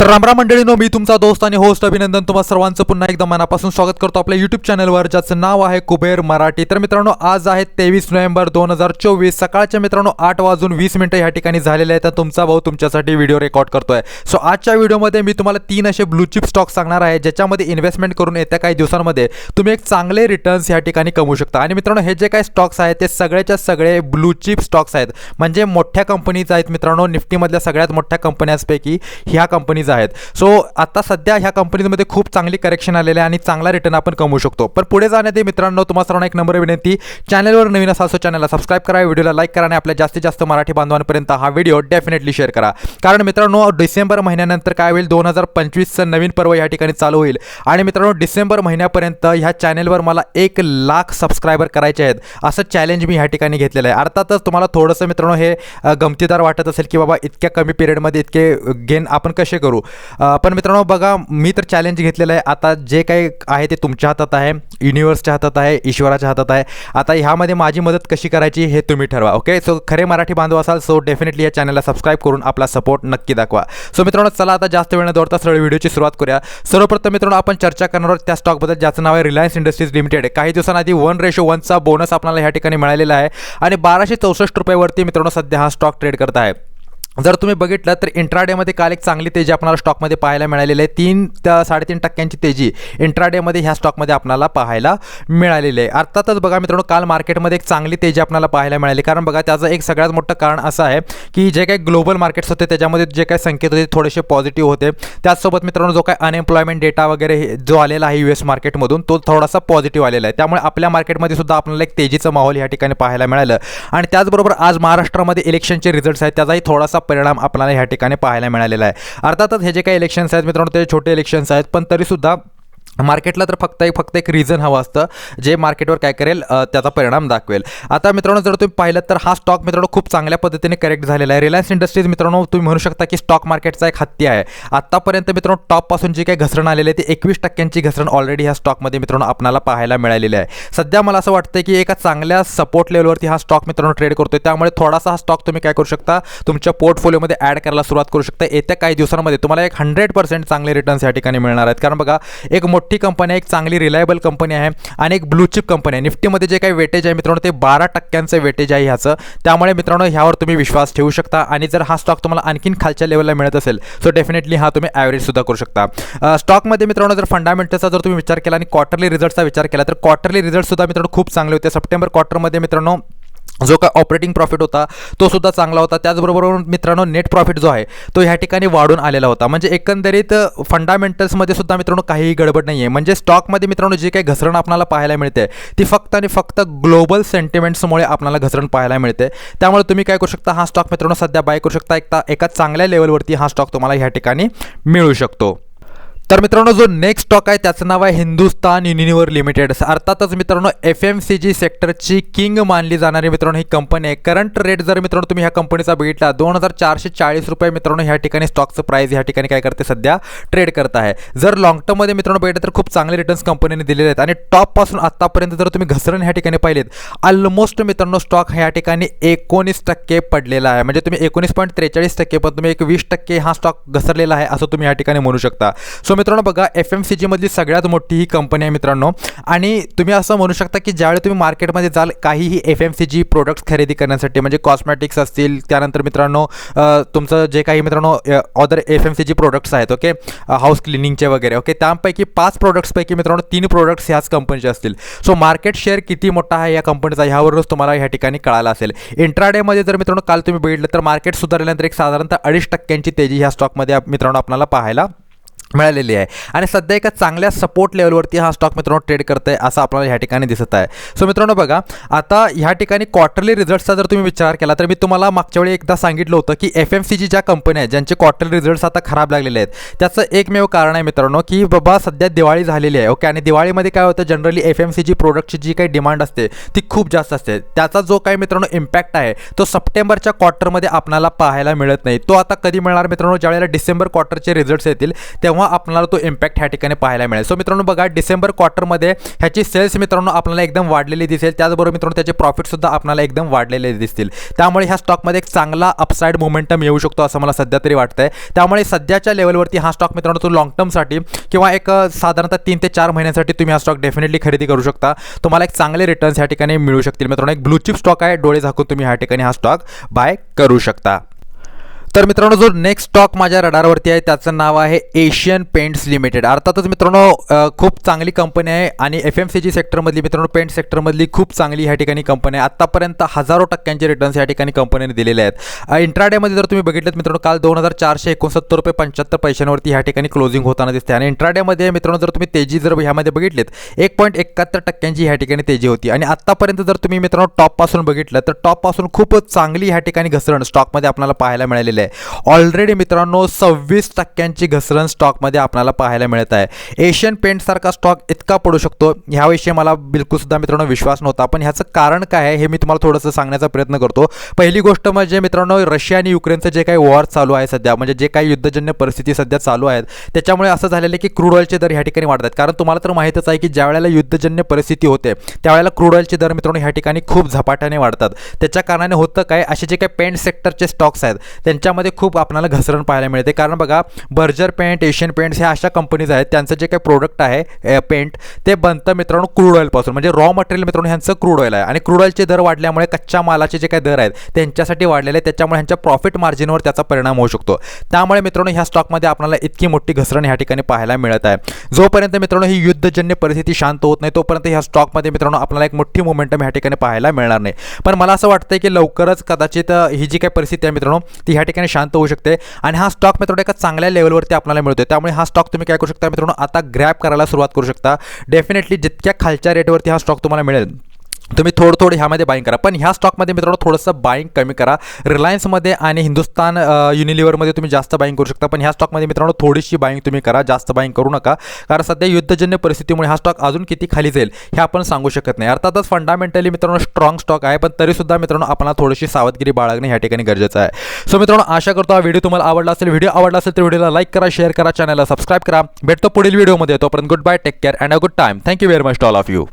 तर रामराम मंडळीनो मी तुमचा दोस्त आणि होस्ट अभिनंदन तुम्हा सर्वांचं पुन्हा एकदा मनापासून स्वागत करतो आपल्या यूट्यूब चॅनलवर ज्याचं नाव आहे कुबेर मराठी. तर मित्रांनो आज आहे तेवीस नोव्हेंबर दोन हजार चोवीस. सकाळच्या मित्रांनो आठ वाजून वीस मिनिटं या ठिकाणी झालेले आहे तर तुमचा भाऊ तुमच्यासाठी व्हिडिओ रेकॉर्ड करतोय. सो आजच्या व्हिडिओमध्ये मी तुम्हाला तीन असे ब्लूचिप स्टॉक सांगणार आहे ज्याच्यामध्ये इन्व्हेस्टमेंट करून येत्या काही दिवसांमध्ये तुम्ही एक चांगले रिटर्न्स या ठिकाणी कमवू शकता. आणि मित्रांनो हे जे काही स्टॉक्स आहेत ते सगळ्याच्या सगळे ब्लूचिप स्टॉक्स आहेत. म्हणजे मोठ्या कंपनीज आहेत मित्रांनो निफ्टीमधल्या सगळ्यात मोठ्या कंपन्यांपैकी ह्या कंपनीज आहेत. सो आता सध्या ह्या कंपनीमध्ये खूप चांगली करेक्शन आलेले आहे आणि चांगला रिटर्न आपण कमवू शकतो. पण पुढे जाण्याआधी मित्रांनो तुम्हाला सर्वांना एक नंबर विनंती. चॅनलवर नवीन असा असो चॅनलला सबस्क्राईब करा. व्हिडिओला लाईक करा आणि आपल्या जास्तीत जास्त मराठी बांधवांपर्यंत हा व्हिडिओ डेफिनेटली शेअर करा. कारण मित्रांनो डिसेंबर महिन्यानंतर काय होईल? दोन हजार पंचवीसचं नवीन पर्व या ठिकाणी चालू होईल. आणि मित्रांनो डिसेंबर महिन्यापर्यंत ह्या चॅनलवर मला एक लाख सबस्क्रायबर करायचे आहेत. असं चॅलेंज मी ह्या ठिकाणी घेतलेलं आहे. अर्थातच तुम्हाला थोडंसं मित्रांनो हे गमतीदार वाटत असेल की बाबा इतक्या कमी पिरियडमध्ये इतके गेन आपण कसे करू? करू पण मित्रांनो बघा मी तर चॅलेंज घेतलेलं आहे. आता जे काही आहे ते तुमच्या हातात आहे. युनिवर्सच्या हातात आहे ईश्वराच्या हातात आहे. आता ह्यामध्ये माझी मदत कशी करायची हे तुम्ही ठरवा ओके सो खरे मराठी बांधव असाल सो डेफिनेटली या चॅनलला सबस्क्राईब करून आपला सपोर्ट नक्की दाखवा. सो मित्रांनो चला आता जास्त वेळ न दौडता सरळ व्हिडिओची सुरुवात करूया. सर्वप्रथम मित्रांनो आपण चर्चा करणार आहोत त्या स्टॉकबद्दल ज्याचं नाव आहे रिलायन्स इंडस्ट्रीज लिमिटेड काही दिवसांआधी वन रेशो वनचा बोनस आपल्याला ह्या ठिकाणी मिळालेला आहे. आणि बाराशे चौसष्ट रुपयावरती मित्रांनो सध्या हा स्टॉक ट्रेड करत आहे. जर तुम्ही बघितलं तर इंट्राडेमध्ये काल एक चांगली तेजी आपल्याला स्टॉकमध्ये पाहायला मिळालेली आहे. तीन साडेतीन टक्क्यांची तेजी इंट्राडेमध्ये ह्या स्टॉकमध्ये आपल्याला पाहायला मिळालेली आहे. अर्थातच बघा मित्रांनो काल मार्केटमध्ये एक चांगली तेजी आपल्याला पाहायला मिळाली. कारण बघा त्याचं एक सगळ्यात मोठं कारण असं आहे की जे काही ग्लोबल मार्केट्स होते त्याच्यामध्ये जे काही संकेत होते थोडेसे पॉझिटिव्ह होते. त्याचसोबत मित्रांनो जो काही अनएम्प्लॉयमेंट डेटा वगैरे हे- जो आलेला आहे यू एस मार्केटमधून तो थोडासा पॉझिटिव्ह आलेला आहे. त्यामुळे आपल्या मार्केटमध्ये सुद्धा आपल्याला एक तेजीचं माहोल या ठिकाणी पाहायला मिळालं. आणि त्याचबरोबर आज महाराष्ट्रामध्ये इलेक्शनचे रिझल्ट्स आहेत. त्याचाही थोडासा परिणाम आपल्याला ह्या ठिकाणी पाहायला मिळालेला आहे. अर्थातच हे जे काही इलेक्शन्स आहेत मित्रांनो ते छोटे इलेक्शन्स आहेत पण तरीसुद्धा मार्केटला तर फक्त एक फक्त एक रिझन हवं असतं जे मार्केटवर काय करेल त्याचा परिणाम दाखवेल. आता मित्रांनो जर तुम्ही पाहिलं तर हा स्टॉक मित्रांनो खूप चांगल्या पद्धतीने करेक्ट झालेला आहे. रिलायन्स इंडस्ट्रीज मित्रांनो तुम्ही म्हणू शकता की स्टॉक मार्केटचा एक हत्ती आहे. आत्तापर्यंत मित्रांनो टॉपपासून जी काही घसरण आलेली आहे ती एकवीस टक्क्यांची घसरण ऑलरेडी ह्या स्टॉकमध्ये मित्रांनो आपल्याला पाहायला मिळालेली आहे. सध्या मला असं वाटतं की एका चांगल्या सपोर्ट लेवलवरती हा स्टॉक मित्रांनो ट्रेड करतो त्यामुळे थोडासा हा स्टॉक तुम्ही काय करू शकता तुमच्या पोर्टफोलिओमध्ये ॲड करायला सुरुवात करू शकता. येत्या काही दिवसांमध्ये तुम्हाला एक हंड्रेड पर्सेंट चांगले रिटर्न्स या ठिकाणी मिळणार आहेत. कारण बघा एक मोठी मोठी कंपनी आहे एक चांगली रिलायबल कंपनी आहे आणि एक ब्लू चिप कंपनी आहे. निफ्टीमध्ये जे काही वेटेज आहे मित्रांनो ते बारा टक्क्यांचं वेटेज आहे ह्याचं. त्यामुळे मित्रांनो ह्यावर तुम्ही विश्वास ठेवू शकता आणि जर हा स्टॉक तुम्हाला आणखीन खालच्या लेवलला मिळत असेल सो डेफिनेटली हा तुम्ही ॲव्हरेजसुद्धा करू शकता. स्टॉकमध्ये मित्रांनो जर फंडामेंटलचा जर तुम्ही विचार केला आणि क्वार्टरली रिझल्टचा विचार केला तर क्वार्टरली रिझल्टसुद्धा मित्रांनो खूप चांगले होते. सप्टेंबर क्वार्टरमध्ये मित्रांनो जो का ऑपरेटिंग प्रॉफिट होता तो सुद्धा चांगला होता. त्याचबरोबर मित्रांनो नेट प्रॉफिट जो आहे तो ह्या ठिकाणी वाढून आलेला होता. म्हणजे एकंदरीत फंडामेंटल्समध्ये सुद्धा मित्रांनो काहीही गडबड नाही आहे म्हणजे स्टॉकमध्ये मित्रांनो जी काही घसरण आपल्याला पाहायला मिळते ती फक्त आणि फक्त ग्लोबल सेंटिमेंट्समुळे आपल्याला घसरण पाहायला मिळते. त्यामुळे तुम्ही काय करू शकता हा स्टॉक मित्रांनो सध्या बाय करू शकता. एकदा एका चांगल्या लेवलवरती हा स्टॉक तुम्हाला ह्या ठिकाणी मिळू शकतो. तर मित्रांनो जो नेक्स्ट स्टॉक आहे त्याचं नाव आहे हिंदुस्तान युनिलिव्हर लिमिटेड. अर्थातच मित्रांनो एफ एम सी जी सेक्टरची किंग मानली जाणारी मित्रांनो ही कंपनी आहे. करंट रेट जर मित्रांनो तुम्ही ह्या कंपनीचा बघितला दोन हजार चारशे चाळीस रुपये मित्रांनो ह्या ठिकाणी स्टॉकचं प्राईस ह्या ठिकाणी काय करते सध्या ट्रेड करत आहे. जर लॉंग टर्ममध्ये मित्रांनो बघितलं तर खूप चांगले रिटर्न्स कंपनीने दिलेले आहेत. आणि टॉपपासून आत्तापर्यंत जर तुम्ही घसरण ह्या ठिकाणी पाहिलेत ऑलमोस्ट मित्रांनो स्टॉक ह्या ठिकाणी एकोणीस टक्के पडलेला आहे. म्हणजे तुम्ही एकोणीस पॉईंट त्रेचाळीस टक्के पण तुम्ही एक वीस टक्के हा स्टॉक घसरलेला आहे असं तुम्ही या ठिकाणी म्हणू शकता. सो मित्रांनो बघा एफ एम सी जीमधली सगळ्यात मोठी ही कंपनी आहे मित्रांनो. आणि तुम्ही असं म्हणू शकता की ज्यावेळी तुम्ही मार्केटमध्ये जाल काहीही F M C G products खरेदी करण्यासाठी म्हणजे कॉस्मॅटिक्स असतील त्यानंतर मित्रांनो तुमचं जे काही मित्रांनो other F M C G products okay house house क्लिनिंगचे वगैरे ओके त्यापैकी पाच प्रोडक्ट्सपैकी मित्रांनो तीन प्रोडक्ट्स ह्याच कंपनीचे असतील. सो मार्केट शेअर किती मोठा आहे या कंपनीचा ह्यावरूनच तुम्हाला ह्या ठिकाणी कळायला असेल. इंट्राडेमध्ये जर मित्रांनो काल तुम्ही बघितलं तर मार्केट सुधारल्यानंतर एक साधारणतः अडीच टक्क्यांची तेजी ह्या स्टॉकमध्ये मित्रांनो आपल्याला पाहायला मिळालेली आहे. आणि सध्या एका चांगल्या सपोर्ट लेवलवरती हा स्टॉक मित्रांनो ट्रेड करत आहे असं आपल्याला ह्या ठिकाणी दिसत आहे. सो मित्रांनो बघा आता ह्या ठिकाणी क्वार्टरली रिझल्ट्सचा जर तुम्ही विचार केला तर मी तुम्हाला मागच्या वेळी एकदा सांगितलं होतं की एफ एम सी जी ज्या कंपन्या आहेत ज्यांचे क्वार्टरली रिझल्ट्स आता खराब लागलेले आहेत त्याचं एकमेव कारण आहे मित्रांनो की बाबा सध्या दिवाळी झालेली आहे ओके आणि दिवाळीमध्ये काय होतं generally F M C G प्रोडक्टची जी काही डिमांड असते ती खूप जास्त असते. त्याचा जो काही मित्रांनो इम्पॅक्ट आहे तो सप्टेंबरच्या क्वार्टरमध्ये आपल्याला पाहायला मिळत नाही. तो आता कधी मिळणार मित्रांनो? ज्यावेळेला डिसेंबर क्वार्टरचे रिझल्ट्स येतील तेव्हा तेव्हा आपल्याला तो इम्पॅक्ट ह्या ठिकाणी पाहायला मिळेल. सो मित्रांनो बघा डिसेंबर क्वार्टरमध्ये ह्याची सेल्स मित्रांनो आपल्याला एकदम वाढलेली दिसेल. त्याचबरोबर मित्रांनो त्याचे प्रॉफिटसुद्धा आपल्याला एकदम वाढलेले दिसतील. त्यामुळे ह्या स्टॉकमध्ये एक चांगला अपसाईड मोमेंटम येऊ शकतो असं मला सध्या तरी वाटतंय. त्यामुळे सध्याच्या लेवलवरती हा स्टॉक मित्रांनो तो लॉंग टर्मसाठी किंवा एक साधारणतः तीन ते चार महिन्यांसाठी तुम्ही हा स्टॉक डेफिनेटली खरेदी करू शकता. तुम्हाला एक चांगले रिटर्न्स ह्या ठिकाणी मिळू शकतील. मित्रांनो एक ब्लूचिप स्टॉक आहे. डोळे झाकून तुम्ही ह्या ठिकाणी हा स्टॉक बाय करू शकता. तर मित्रांनो जो नेक्स्ट स्टॉक माझ्या रडारवरती आहे त्याचं नाव आहे एशियन पेंट्स लिमिटेड अर्थातच मित्रांनो खूप चांगली कंपनी आहे आणि एफ एम सी जी सेक्टरमधली मित्रांनो पेंट सेक्टरमधली खूप चांगली ह्या ठिकाणी कंपनी आहे. आत्तापर्यंत हजारो टक्क्यांचे रिटर्न्स या ठिकाणी कंपनीने दिलेले आहेत. इंट्राडेमध्ये जर तुम्ही बघितलं मित्रांनो काल दोन हजार चारशे एकोणसत्तर रुपये पंच्याहत्तर पैशांवरती ह्या ठिकाणी क्लोजिंग होताना दिसते आणि इंट्राडेमध्ये मित्रांनो जर तुम्ही तेजी जर ह्यामध्ये बघितलीत एक पॉईंट एकाहत्तर टक्क्यांची ह्या ठिकाणी तेजी होती. आणि आत्तापर्यंत जर तुम्ही मित्रांनो टॉपपासून बघितलं तर टॉपपासून खूप चांगली ह्या ठिकाणी घसरण स्टॉकमध्ये आपल्याला पाहायला मिळालेली आहे ऑलरेडी मित्रांनो सव्वीस टक्क्यांची घसरण स्टॉकमध्ये आपल्याला पाहायला मिळत आहे. एशियन पेंटसारखा स्टॉक इतका पडू शकतो. ह्याविषयी मला बिलकुलसुद्धा मित्रांनो विश्वास नव्हता. पण ह्याचं कारण काय आहे हे मी तुम्हाला थोडंसं सांगण्याचा प्रयत्न करतो. पहिली गोष्ट म्हणजे मित्रांनो रशिया आणि युक्रेनचं जे काही वॉर चालू आहे सध्या म्हणजे जे काही युद्धजन्य परिस्थिती सध्या चालू आहेत त्याच्यामुळे असं झालेलं आहे की क्रूड ऑइलचे दर ह्या ठिकाणी वाढतात कारण तुम्हाला तर माहीतच आहे की ज्या वेळेला युद्धजन्य परिस्थिती होते त्यावेळेला क्रूड ऑइलचे दर मित्रांनो ह्या ठिकाणी खूप झपाट्याने वाढतात. त्याच्या कारणाने होतं काय असे जे काही पेंट सेक्टरचे स्टॉक्स आहेत त्यांच्या याच्यामध्ये खूप आपल्याला घसरण पाहायला मिळते. कारण बघा बर्जर पेंट एशियन पेंट्स ह्या अशा कंपनीज आहेत. त्यांचं जे काही प्रोडक्ट आहे पेंट ते बनतं मित्रांनो क्रूड ऑइलपासून म्हणजे रॉ मटेरियल मित्रांनो ह्यांचं क्रूड ऑइल आहे. आणि क्रूड ऑइलचे दर वाढल्यामुळे कच्च्या मालाचे जे काही दर आहेत त्यांच्यासाठी वाढलेले आहेत. त्याच्यामुळे ह्यांच्या प्रॉफिट मार्जिनवर त्याचा परिणाम होऊ शकतो. त्यामुळे मित्रांनो ह्या स्टॉकमध्ये आपल्याला इतकी मोठी घसरण ह्या ठिकाणी पाहायला मिळत आहे. जोपर्यंत मित्रांनो ही युद्धजन्य परिस्थिती शांत होत नाही तोपर्यंत ह्या स्टॉकमध्ये मित्रांनो आपल्याला एक मोठी मोमेंटम ह्या ठिकाणी पाहायला मिळणार नाही. पण मला असं वाटतं की लवकरच कदाचित ही जी काही परिस्थिती आहे मित्रांनो ती ह्या ठिकाणी शांत होऊ शकते. आणि हा स्टॉक मित्रांनो एका चांगल्या लेवलवरती आपल्याला मिळतो त्यामुळे हा स्टॉक तुम्ही काय करू शकता मित्रांनो? आता ग्रॅप करायला सुरुवात करू शकता. डेफिनेटली जितक्या खालच्या रेटवरती हा स्टॉक तुम्हाला मिळेल तुम्ही थोडं थोडं ह्यामध्ये बाईंग करा. पण ह्या स्टॉकमध्ये मित्रांनो थोडंसं बाईंग कमी करा. रिलायन्समध्ये आणि हिंदुस्तान युनिलिव्हरमध्ये तुम्ही जास्त बाईंग करू शकता. पण ह्या स्टॉकमध्ये मित्रांनो थोडीशी बाईंग तुम्ही करा. जास्त बाईंग करू नका. कारण सध्या युद्धजन्य परिस्थितीमुळे हा स्टॉक अजून किती खाली जाईल हे आपण सांगू शकत नाही. अर्थातच फंडामेंटली मित्रांनो स्ट्रॉंग स्टॉक आहे. पण तरीसुद्धा मित्रांनो आपल्याला थोडीशी सावधगिरी बाळगणे ह्या ठिकाणी गरजेचं आहे. सो मित्रांनो आशा करतो हा व्हिडिओ तुम्हाला आवडला असेल. व्हिडिओ आवडला असेल तर व्हिडिओला लाईक करा शेअर करा चॅनलला सबस्क्राईब करा. भेटतो पुढील व्हिडिओमध्ये तोपर्यंत good bye take care and a good time thank you very much all of you